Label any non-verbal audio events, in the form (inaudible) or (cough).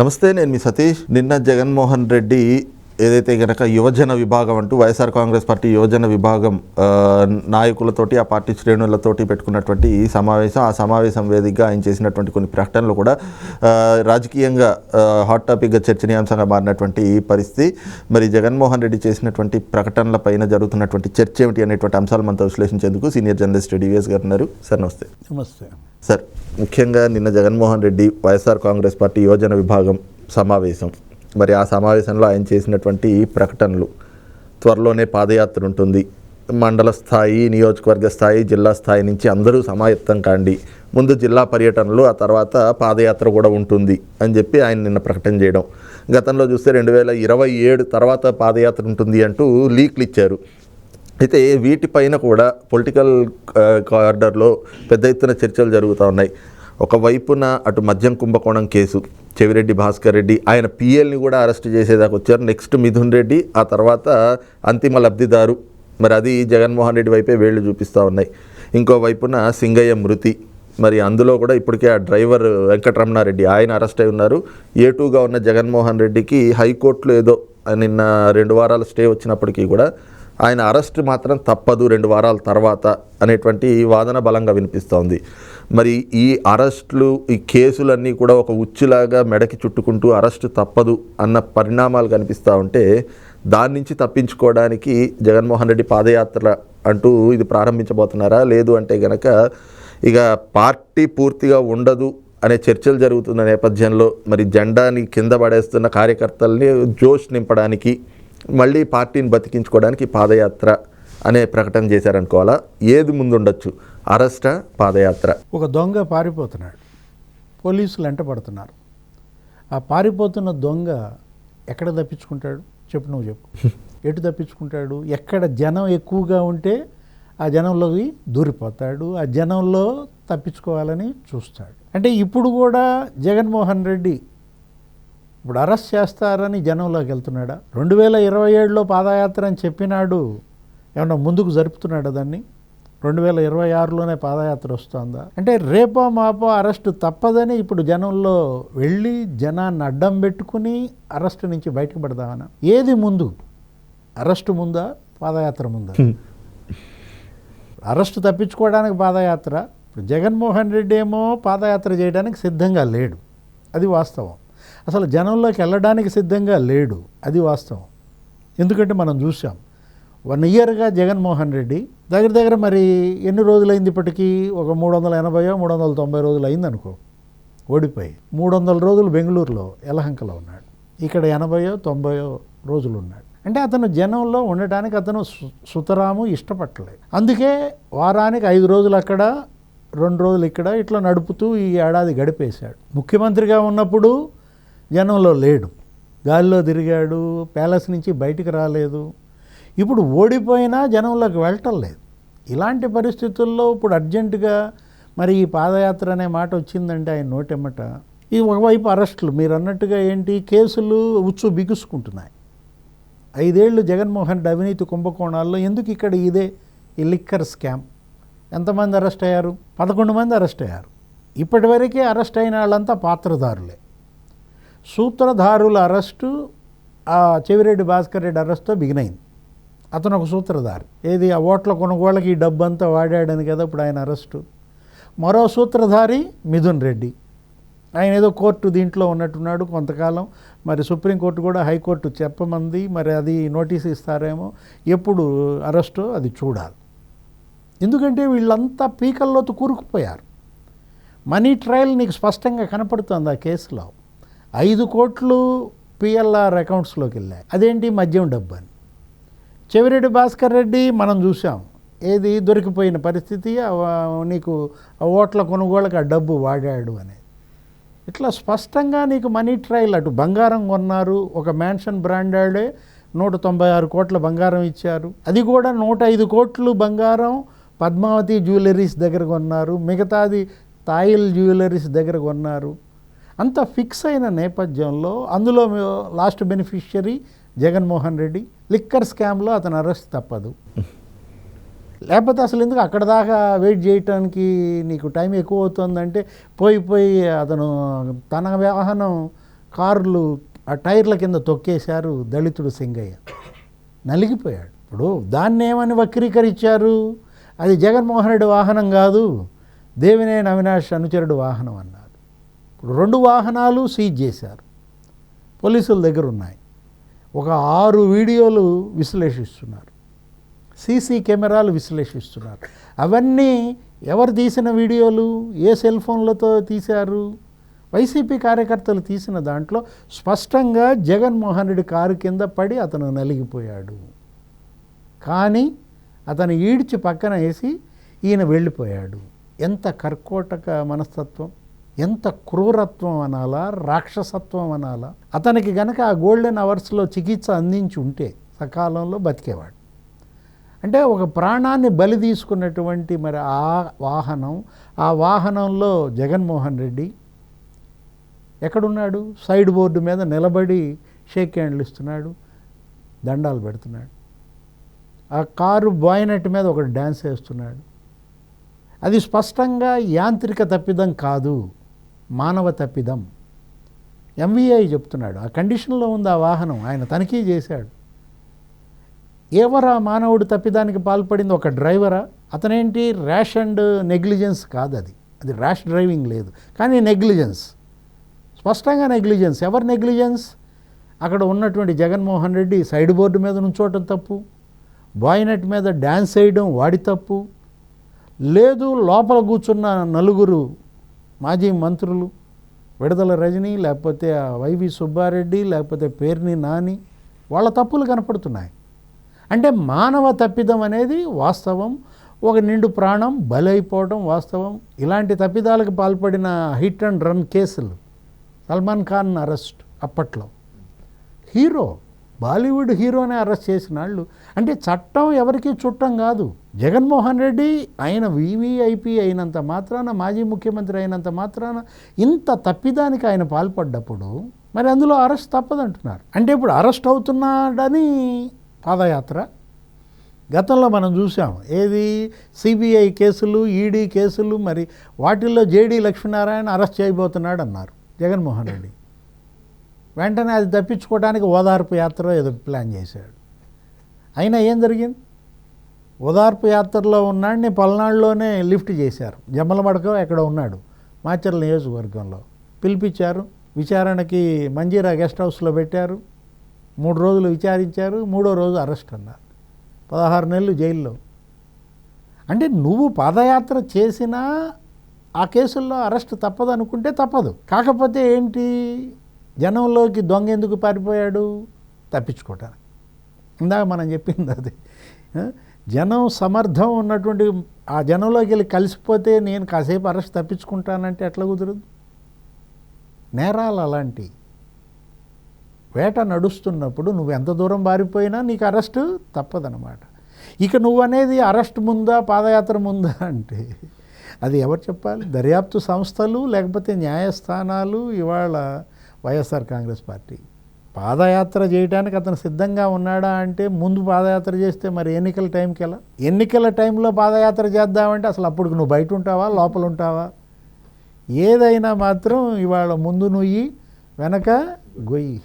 నమస్తే నేను మీ సతీష్. నిన్న జగన్మోహన్ రెడ్డి ఏదైతే గనక యువజన విభాగం అంటూ వైఎస్ఆర్ కాంగ్రెస్ పార్టీ యువజన విభాగం నాయకులతోటి ఆ పార్టీ శ్రేణులతోటి పెట్టుకున్నటువంటి ఈ సమావేశం ఆ సమావేశం వేదికగా ఆయన చేసినటువంటి కొన్ని ప్రకటనలు కూడా రాజకీయంగా హాట్ టాపిక్గా చర్చనీయాంశంగా మారినటువంటి ఈ పరిస్థితి. మరి జగన్మోహన్ రెడ్డి చేసినటువంటి ప్రకటనల పైన జరుగుతున్నటువంటి చర్చ ఏమిటి అనేటువంటి అంశాలు మనతో విశ్లేషించేందుకు సీనియర్ జర్నలిస్ట్ డివిఎస్ గారు ఉన్నారు. సార్ నమస్తే. నమస్తే. సార్ ముఖ్యంగా నిన్న జగన్మోహన్ రెడ్డి వైఎస్ఆర్ కాంగ్రెస్ పార్టీ యువజన విభాగం సమావేశం మరి ఆ సమావేశంలో ఆయన చేసినటువంటి ప్రకటనలు. త్వరలోనే పాదయాత్ర ఉంటుంది. మండల స్థాయి నియోజకవర్గ స్థాయి జిల్లా స్థాయి నుంచి అందరూ సమాయత్తం కాండి. ముందు జిల్లా పర్యటనలు ఆ తర్వాత పాదయాత్ర కూడా ఉంటుంది అని చెప్పి ఆయన నిన్న ప్రకటన చేయడం. గతంలో చూస్తే రెండు వేల ఇరవై ఏడు తర్వాత పాదయాత్ర ఉంటుంది అంటూ లీక్లు ఇచ్చారు. అయితే వీటిపైన కూడా పొలిటికల్ కార్డర్లో పెద్ద ఎత్తున చర్చలు జరుగుతూ ఉన్నాయి. ఒకవైపున అటు మద్యం కుంభకోణం కేసు చెవిరెడ్డి భాస్కర్ రెడ్డి ఆయన పిఎల్ని కూడా అరెస్ట్ చేసేదాకా వచ్చారు. నెక్స్ట్ మిథున్ రెడ్డి ఆ తర్వాత అంతిమ లబ్ధిదారు. మరి అది జగన్మోహన్ రెడ్డి వైపే వేళ్ళు చూపిస్తూ ఉన్నాయి. ఇంకో వైపున సింగయ్య మృతి. మరి అందులో కూడా ఇప్పటికే ఆ డ్రైవర్ వెంకటరమణారెడ్డి ఆయన అరెస్ట్ అయి ఉన్నారు. ఏటూగా ఉన్న జగన్మోహన్ రెడ్డికి హైకోర్టులో ఏదో నిన్న రెండు వారాల స్టే వచ్చినప్పటికీ కూడా ఆయన అరెస్ట్ మాత్రం తప్పదు రెండు వారాల తర్వాత అనేటువంటి వాదన బలంగా వినిపిస్తోంది. మరి ఈ అరెస్టులు ఈ కేసులన్నీ కూడా ఒక ఉచ్చులాగా మెడకి చుట్టుకుంటూ అరెస్ట్ తప్పదు అన్న పరిణామాలు కనిపిస్తూ ఉంటే దాని నుంచి తప్పించుకోవడానికి జగన్మోహన్ రెడ్డి పాదయాత్ర అంటూ ఇది ప్రారంభించబోతున్నారా? లేదు అంటే గనక ఇక పార్టీ పూర్తిగా ఉండదు అనే చర్చలు జరుగుతున్న నేపథ్యంలో మరి జెండాని కింద పడేస్తున్న కార్యకర్తల్ని జోష్ నింపడానికి మళ్ళీ పార్టీని బతికించుకోవడానికి పాదయాత్ర అనే ప్రకటన చేశారనుకోవాలా? ఏది ముందుండొచ్చు? అరెస్టా? పాదయాత్ర? ఒక దొంగ పారిపోతున్నాడు. పోలీసులు వెంట పడుతున్నారు. ఆ పారిపోతున్న దొంగ ఎక్కడ తప్పించుకుంటాడు? చెప్పు నువ్వు చెప్పు. (laughs) ఎటు తప్పించుకుంటాడు? ఎక్కడ జనం ఎక్కువగా ఉంటే ఆ జనంలోకి దూరిపోతాడు ఆ జనంలో తప్పించుకోవాలని చూస్తాడు. అంటే ఇప్పుడు కూడా జగన్మోహన్ రెడ్డి ఇప్పుడు అరెస్ట్ చేస్తారని జనంలోకి వెళ్తున్నాడా? రెండు వేల ఇరవై ఏడులో పాదయాత్ర అని చెప్పినాడు. ఏమన్నా ముందుకు జరుపుతున్నాడా దాన్ని? రెండు వేల ఇరవై ఆరులోనే పాదయాత్ర వస్తుందా? అంటే రేపో మాపో అరెస్ట్ తప్పదని ఇప్పుడు జనంలో వెళ్ళి జనాన్ని అడ్డం పెట్టుకుని అరెస్ట్ నుంచి బయటకు పడదామనా? ఏది ముందు? అరెస్ట్ ముందా? పాదయాత్ర ముందా? అరెస్ట్ తప్పించుకోవడానికి పాదయాత్ర? ఇప్పుడు జగన్మోహన్ రెడ్డి ఏమో పాదయాత్ర చేయడానికి సిద్ధంగా లేడు. అది వాస్తవం. అసలు జనంలోకి వెళ్ళడానికి సిద్ధంగా లేడు. అది వాస్తవం. ఎందుకంటే మనం చూసాం వన్ ఇయర్గా జగన్మోహన్ రెడ్డి దగ్గర దగ్గర మరి ఎన్ని రోజులైంది ఇప్పటికీ? ఒక మూడు వందల ఎనభైయో మూడు వందల తొంభై రోజులు అయింది అనుకో ఓడిపోయి మూడు వందల రోజులు బెంగళూరులో యలహంకలో ఉన్నాడు. ఇక్కడ ఎనభయో తొంభయో రోజులు ఉన్నాడు అంటే అతను జనంలో ఉండటానికి అతను సు- సుతరాము ఇష్టపట్టలేదు అందుకే వారానికి ఐదు రోజులు అక్కడ రెండు రోజులు ఇక్కడ ఇట్లా నడుపుతూ ఈ ఏడాది గడిపేశాడు. ముఖ్యమంత్రిగా ఉన్నప్పుడు జనంలో లేడు. గాలిలో తిరిగాడు ప్యాలెస్ నుంచి బయటికి రాలేదు. ఇప్పుడు ఓడిపోయినా జనంలోకి వెళ్ళటం లేదు. ఇలాంటి పరిస్థితుల్లో ఇప్పుడు అర్జెంటుగా మరి ఈ పాదయాత్ర అనే మాట వచ్చిందంటే ఆయన నోటెమ్మట. ఇది ఒకవైపు అరెస్టులు మీరు అన్నట్టుగా ఏంటి? కేసులు ఉచ్చు బిగుసుకుంటున్నాయి. ఐదేళ్ళు జగన్మోహన్ రెడ్డి అవినీతి కుంభకోణాల్లో ఎందుకు ఇక్కడ ఇదే ఈ లిక్కర్ స్కామ్? ఎంతమంది అరెస్ట్ అయ్యారు? పదకొండు మంది అరెస్ట్ అయ్యారు. ఇప్పటివరకే అరెస్ట్ అయిన వాళ్ళంతా పాత్రదారులే. సూత్రధారుల అరెస్టు ఆ చెవిరెడ్డి భాస్కర్ రెడ్డి అరెస్ట్తో బిగినైంది అతను ఒక సూత్రధారి. ఏది? ఆ ఓట్ల కొనుగోళ్ళకి ఈ డబ్బు అంతా వాడాడని కదా ఇప్పుడు ఆయన అరెస్టు. మరో సూత్రధారి మిథున్ రెడ్డి. ఆయన ఏదో కోర్టు దీంట్లో ఉన్నట్టున్నాడు కొంతకాలం. మరి సుప్రీంకోర్టు కూడా హైకోర్టు చెప్పమంది. మరి అది నోటీస్ ఇస్తారేమో. ఎప్పుడు అరెస్టో అది చూడాలి. ఎందుకంటే వీళ్ళంతా పీకల్లోతో కూరుకుపోయారు. మనీ ట్రయల్ నీకు స్పష్టంగా కనపడుతుంది ఆ కేసులో. ఐదు కోట్లు పిఎల్ఆర్ అకౌంట్స్లోకి వెళ్ళాయి. అదేంటి? మద్యం డబ్బు అని చెవిరెడ్డి భాస్కర్ రెడ్డి మనం చూసాం ఏది దొరికిపోయిన పరిస్థితి నీకు ఓట్ల కొనుగోళ్ళకి ఆ డబ్బు వాడాడు అనేది ఇట్లా స్పష్టంగా నీకు మనీ ట్రయల్ అటు బంగారం కొన్నారు. ఒక మ్యాన్షన్ బ్రాండాడే నూట తొంభై ఆరు కోట్ల బంగారం ఇచ్చారు. అది కూడా నూట ఐదు కోట్లు బంగారం పద్మావతి జ్యువెలరీస్ దగ్గర కొన్నారు. మిగతాది తాయిల్ జ్యువెలరీస్ దగ్గర కొన్నారు. అంత ఫిక్స్ అయిన నేపథ్యంలో అందులో last beneficiary Jaganmohan Reddy liquor స్కామ్లో అతను అరెస్ట్ తప్పదు. లేకపోతే అసలు ఎందుకు అక్కడ దాకా వెయిట్ చేయటానికి నీకు టైం ఎక్కువ అవుతుందంటే పోయి పోయి అతను తన వాహనం కార్లు ఆ టైర్ల కింద తొక్కేశారు దళితుడు సింగయ్య. నలిగిపోయాడు. ఇప్పుడు దాన్ని ఏమని వక్రీకరించారు? అది జగన్మోహన్ రెడ్డి వాహనం కాదు. దేవినేని అవినాష్ అనుచరుడు వాహనం అన్నారు. రెండు వాహనాలు సీజ్ చేశారు. పోలీసుల దగ్గర ఉన్నాయి. ఒక ఆరు వీడియోలు విశ్లేషిస్తున్నారు. సీసీ కెమెరాలు విశ్లేషిస్తున్నారు. అవన్నీ ఎవరు తీసిన వీడియోలు? ఏ సెల్ ఫోన్లతో తీశారు? వైసీపీ కార్యకర్తలు తీసిన దాంట్లో స్పష్టంగా జగన్మోహన్ రెడ్డి కారు కింద పడి అతను నలిగిపోయాడు. కానీ అతను ఈడ్చి పక్కన వేసి ఈయన వెళ్ళిపోయాడు. ఎంత కర్కోటక మనస్తత్వం! ఎంత క్రూరత్వం అనాలా రాక్షసత్వం అనాలా? అతనికి గనక ఆ గోల్డెన్ అవర్స్లో చికిత్స అందించి ఉంటే సకాలంలో బతికేవాడు. అంటే ఒక ప్రాణాన్ని బలి తీసుకున్నటువంటి మరి ఆ వాహనం ఆ వాహనంలో జగన్మోహన్ రెడ్డి ఎక్కడున్నాడు? సైడ్ బోర్డు మీద నిలబడి షేక్ హ్యాండ్లు ఇస్తున్నాడు దండాలు పెడుతున్నాడు. ఆ కారు బాయినెట్ మీద ఒకడు డ్యాన్స్ వేస్తున్నాడు. అది స్పష్టంగా యాంత్రిక తప్పిదం కాదు. మానవ తప్పిదం. ఎంవీఐ చెప్తున్నాడు. ఆ కండిషన్లో ఉంది ఆ వాహనం. ఆయన తనిఖీ చేశాడు. ఎవరా మానవుడు తప్పిదానికి పాల్పడింది? ఒక డ్రైవరా? అతనేంటి? ర్యాష్ అండ్ నెగ్లిజెన్స్ కాదు అది. అది ర్యాష్ డ్రైవింగ్ లేదు. కానీ నెగ్లిజెన్స్. స్పష్టంగా నెగ్లిజెన్స్. ఎవరు నెగ్లిజెన్స్? అక్కడ ఉన్నటువంటి జగన్మోహన్ రెడ్డి సైడ్ బోర్డు మీద నుంచోవటం తప్పు. బాయినెట్ మీద డ్యాన్స్ వేయడం వాడి తప్పు. లేదు లోపల కూర్చున్న నలుగురు మాజీ మంత్రులు విడుదల రజని లేకపోతే వైవి సుబ్బారెడ్డి లేకపోతే పేర్ని నాని వాళ్ళ తప్పులు కనపడుతున్నాయి. అంటే మానవ తప్పిదం అనేది వాస్తవం ఒక నిండు ప్రాణం బలైపోవడం వాస్తవం. ఇలాంటి తప్పిదాలకు పాల్పడిన హిట్ అండ్ రన్ కేసులు సల్మాన్ ఖాన్ అరెస్ట్ అప్పట్లో. హీరో బాలీవుడ్ హీరోనే అరెస్ట్ చేసిన వాళ్ళు అంటే చట్టం ఎవరికీ చుట్టం కాదు. జగన్మోహన్ రెడ్డి ఆయన వివిఐపి అయినంత మాత్రాన మాజీ ముఖ్యమంత్రి అయినంత మాత్రాన ఇంత తప్పిదానికి ఆయన పాల్పడ్డప్పుడు మరి అందులో అరెస్ట్ తప్పదంటున్నారు. అంటే ఇప్పుడు అరెస్ట్ అవుతున్నాడని పాదయాత్ర. గతంలో మనం చూసాం ఏది సిబిఐ కేసులు ఈడీ కేసులు మరి వాటిల్లో జేడీ లక్ష్మీనారాయణ అరెస్ట్ చేయబోతున్నాడు అన్నారు జగన్మోహన్ రెడ్డి. వెంటనే అది తప్పించుకోవడానికి ఓదార్పు యాత్ర ఏదో ప్లాన్ చేశాడు. అయినా ఏం జరిగింది? ఓదార్పు యాత్రలో ఉన్నాడిని పల్నాడులోనే లిఫ్ట్ చేశారు. జమ్మలమడక ఎక్కడ ఉన్నాడు? మాచర్ల నియోజకవర్గంలో. పిలిపించారు విచారణకి మంజీరా గెస్ట్ హౌస్లో పెట్టారు. మూడు రోజులు విచారించారు. మూడో రోజు అరెస్ట్ అన్నారు. పదహారు నెలలు జైల్లో. అంటే నువ్వు పాదయాత్ర చేసినా ఆ కేసుల్లో అరెస్ట్ తప్పదు అనుకుంటే తప్పదు. కాకపోతే ఏంటి? జనంలోకి దొంగ ఎందుకు పారిపోయాడు? తప్పించుకోవటానికి. ఇందాక మనం చెప్పింది అది. జనం సమర్థం ఉన్నటువంటి ఆ జనంలోకి వెళ్ళి కలిసిపోతే నేను కాసేపు అరెస్ట్ తప్పించుకుంటానంటే ఎట్లా కుదరదు? నేరాలు అలాంటి. వేట నడుస్తున్నప్పుడు నువ్వు ఎంత దూరం పారిపోయినా నీకు అరెస్ట్ తప్పదనమాట ఇక నువ్వు అనేది అరెస్ట్ ముందా పాదయాత్ర ముందా అంటే అది ఎవరు చెప్పాలి? దర్యాప్తు సంస్థలు లేకపోతే న్యాయస్థానాలు ఇవాళ వైఎస్ఆర్ కాంగ్రెస్ పార్టీ. పాదయాత్ర చేయడానికి అతను సిద్ధంగా ఉన్నాడా అంటే ముందు పాదయాత్ర చేస్తే మరి ఎన్నికల టైంకి ఎలా? ఎన్నికల టైంలో పాదయాత్ర చేద్దామంటే అసలు అప్పుడు నువ్వు బయట ఉంటావా లోపల ఉంటావా? ఏదైనా మాత్రం ఇవాళ ముందు నుయ్యి వెనక గొయ్యి.